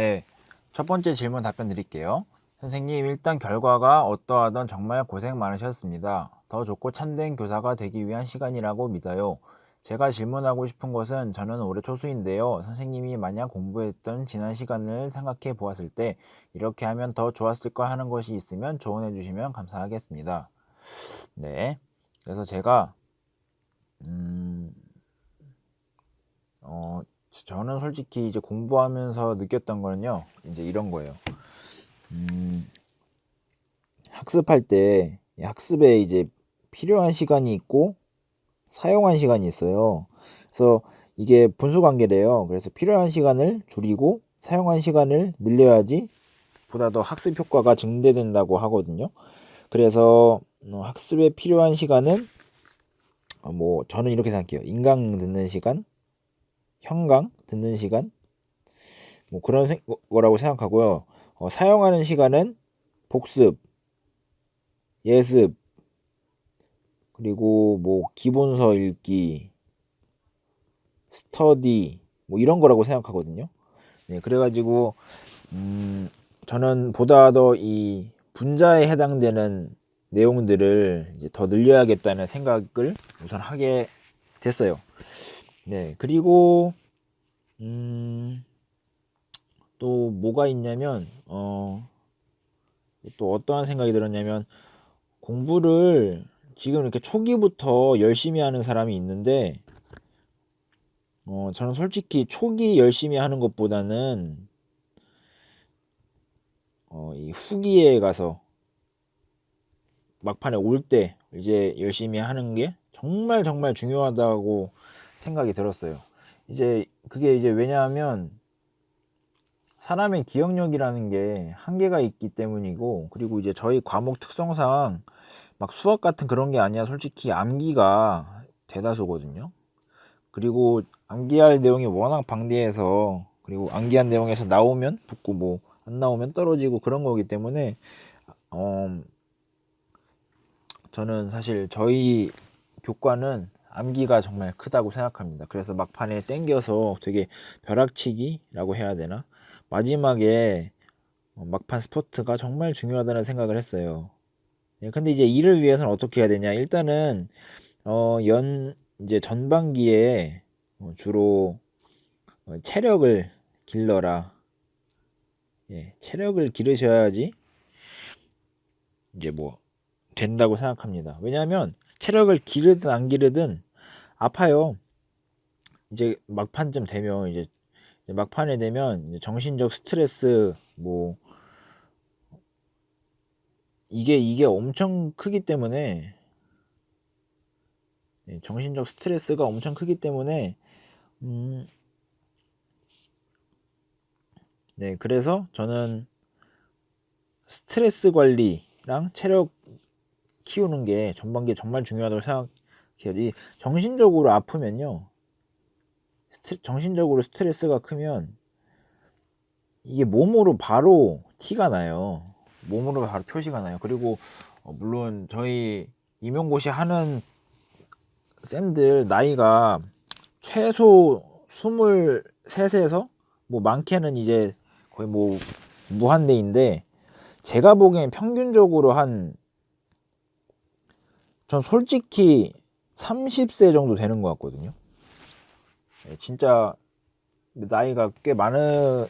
네, 첫 번째 질문 답변 드릴게요. 선생님, 일단 결과가 어떠하던 정말 고생 많으셨습니다. 더 좋고 참된 교사가 되기 위한 시간이라고 믿어요. 제가 질문하고 싶은 것은 저는 올해 초수인데요. 선생님이 만약 공부했던 지난 시간을 생각해 보았을 때 이렇게 하면 더 좋았을 거 하는 것이 있으면 조언해 주시면 감사하겠습니다. 네. 그래서 제가 음, 어, 저는 솔직히 이제 공부하면서 느꼈던 거는요. 이제 이런 거예요. 음, 학습할 때 학습에 이제 필요한 시간이 있고 사용한 시간이 있어요. 그래서 이게 분수 관계래요. 그래서 필요한 시간을 줄이고 사용한 시간을 늘려야지 보다 더 학습 효과가 증대된다고 하거든요. 그래서 어, 학습에 필요한 시간은 어, 뭐 저는 이렇게 생각해요. 인강 듣는 시간, 형강 듣는 시간, 뭐 그런 생- 거라고 생각하고요. 어, 사용하는 시간은 복습, 예습, 그리고 뭐 기본서 읽기, 스터디 뭐 이런 거라고 생각하거든요. 네, 그래가지고 음, 저는 보다 더 이 분자에 해당되는 내용들을 이제 더 늘려야겠다는 생각을 우선 하게 됐어요. 네, 그리고 음, 또 뭐가 있냐면 어, 또 어떠한 생각이 들었냐면 공부를 지금 이렇게 초기부터 열심히 하는 사람이 있는데 어, 저는 솔직히 초기 열심히 하는 것보다는 어, 이 후기에 가서 막판에 올 때 이제 열심히 하는 게 정말 정말 중요하다고 생각이 들었어요. 이제 그게 이제 왜냐하면 사람의 기억력이라는 게 한계가 있기 때문이고 그리고 이제 저희 과목 특성상 막 수학 같은 그런 게 아니야 솔직히 암기가 대다수거든요. 그리고 암기할 내용이 워낙 방대해서 그리고 암기한 내용에서 나오면 붙고 뭐 안 나오면 떨어지고 그런 거기 때문에 어 저는 사실 저희 교과는 암기가 정말 크다고 생각합니다. 그래서 막판에 땡겨서 되게 벼락치기라고 해야 되나? 마지막에 어, 막판 스포트가 정말 중요하다는 생각을 했어요. 예, 근데 이제 이를 위해서는 어떻게 해야 되냐? 일단은 어, 연 이제 전반기에 어, 주로 어, 체력을 길러라. 예, 체력을 기르셔야지 이제 뭐 된다고 생각합니다. 왜냐하면 체력을 기르든 안 기르든 아파요. 이제 막판쯤 되면 이제 막판에 되면 정신적 스트레스 뭐 이게 이게 엄청 크기 때문에 네, 정신적 스트레스가 엄청 크기 때문에 음, 네 그래서 저는 스트레스 관리랑 체력 키우는 게 전반기에 정말 중요하다고 생각해요. 이 정신적으로 아프면요. 스트, 정신적으로 스트레스가 크면 이게 몸으로 바로 티가 나요. 몸으로 바로 표시가 나요. 그리고 어, 물론 저희 임용고시 하는 쌤들 나이가 최소 23에서 뭐 많게는 이제 거의 뭐 무한대인데 제가 보기엔 평균적으로 한 전 솔직히 30세 정도 되는 것 같거든요. 예, 진짜 나이가 꽤 많은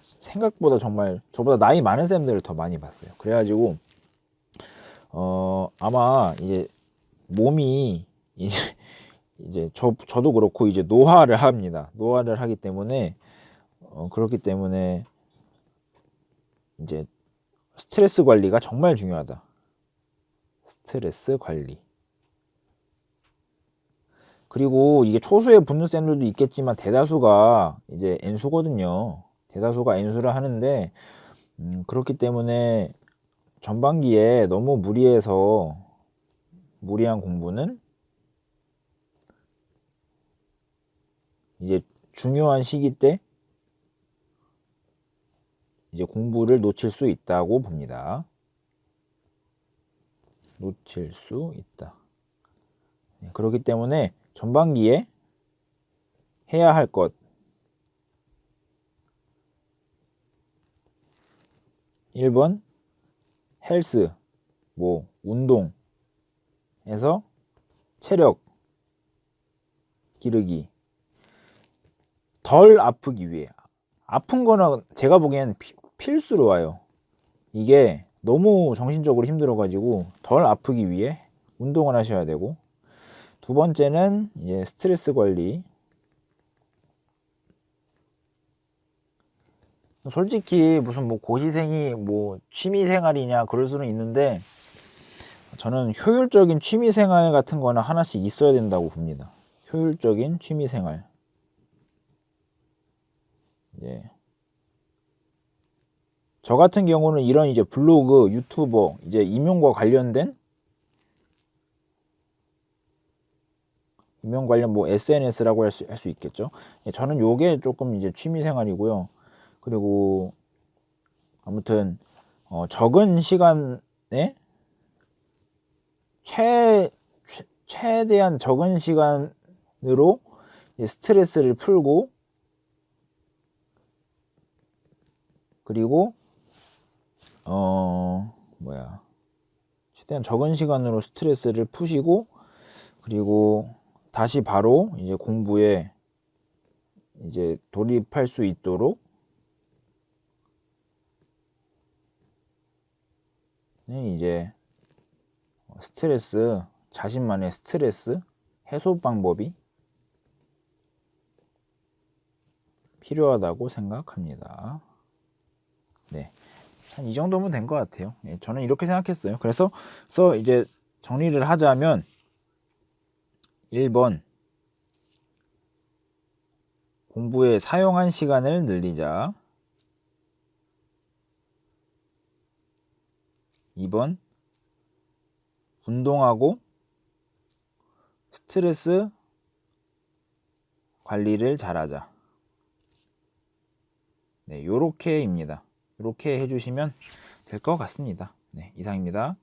생각보다 정말 저보다 나이 많은 쌤들을 더 많이 봤어요. 그래가지고 어 아마 이제 몸이 이제 이제 저 저도 그렇고 이제 노화를 합니다. 노화를 하기 때문에 어 그렇기 때문에 이제 스트레스 관리가 정말 중요하다. 스트레스 관리. 그리고 이게 초수에 붙는 쌤들도 있겠지만 대다수가 이제 N수거든요. 대다수가 N수를 하는데 음, 그렇기 때문에 전반기에 너무 무리해서 무리한 공부는 이제 중요한 시기 때 이제 공부를 놓칠 수 있다고 봅니다. 놓칠 수 있다. 네, 그렇기 때문에 전반기에 해야 할 것, 1번 헬스 뭐 운동에서 체력 기르기 덜 아프기 위해 아픈 거는 제가 보기엔 피- 필수로 와요. 이게 너무 정신적으로 힘들어 가지고 덜 아프기 위해 운동을 하셔야 되고 두 번째는 이제 스트레스 관리 솔직히 무슨 뭐 고시생이 뭐 취미 생활이냐 그럴 수는 있는데 저는 효율적인 취미 생활 같은 거는 하나씩 있어야 된다고 봅니다. 효율적인 취미 생활. 예. 저 같은 경우는 이런 이제 블로그, 유튜버, 이제 임용과 관련된 임용 관련 뭐 SNS라고 할 수 할 수 있겠죠. 예, 저는 요게 조금 이제 취미 생활이고요. 그리고 아무튼 어, 적은 시간에 최, 최 최대한 적은 시간으로 스트레스를 풀고 그리고 어 뭐야 최대한 적은 시간으로 스트레스를 푸시고 그리고 다시 바로 이제 공부에 이제 돌입할 수 있도록 는 이제 스트레스 자신만의 스트레스 해소 방법이 필요하다고 생각합니다. 네. 한 이 정도면 된 것 같아요. 예, 저는 이렇게 생각했어요. 그래서 서 이제 정리를 하자면 1번 공부에 사용한 시간을 늘리자. 2번 운동하고 스트레스 관리를 잘하자. 네, 요렇게입니다. 요렇게 해주시면 될 것 같습니다. 네, 이상입니다.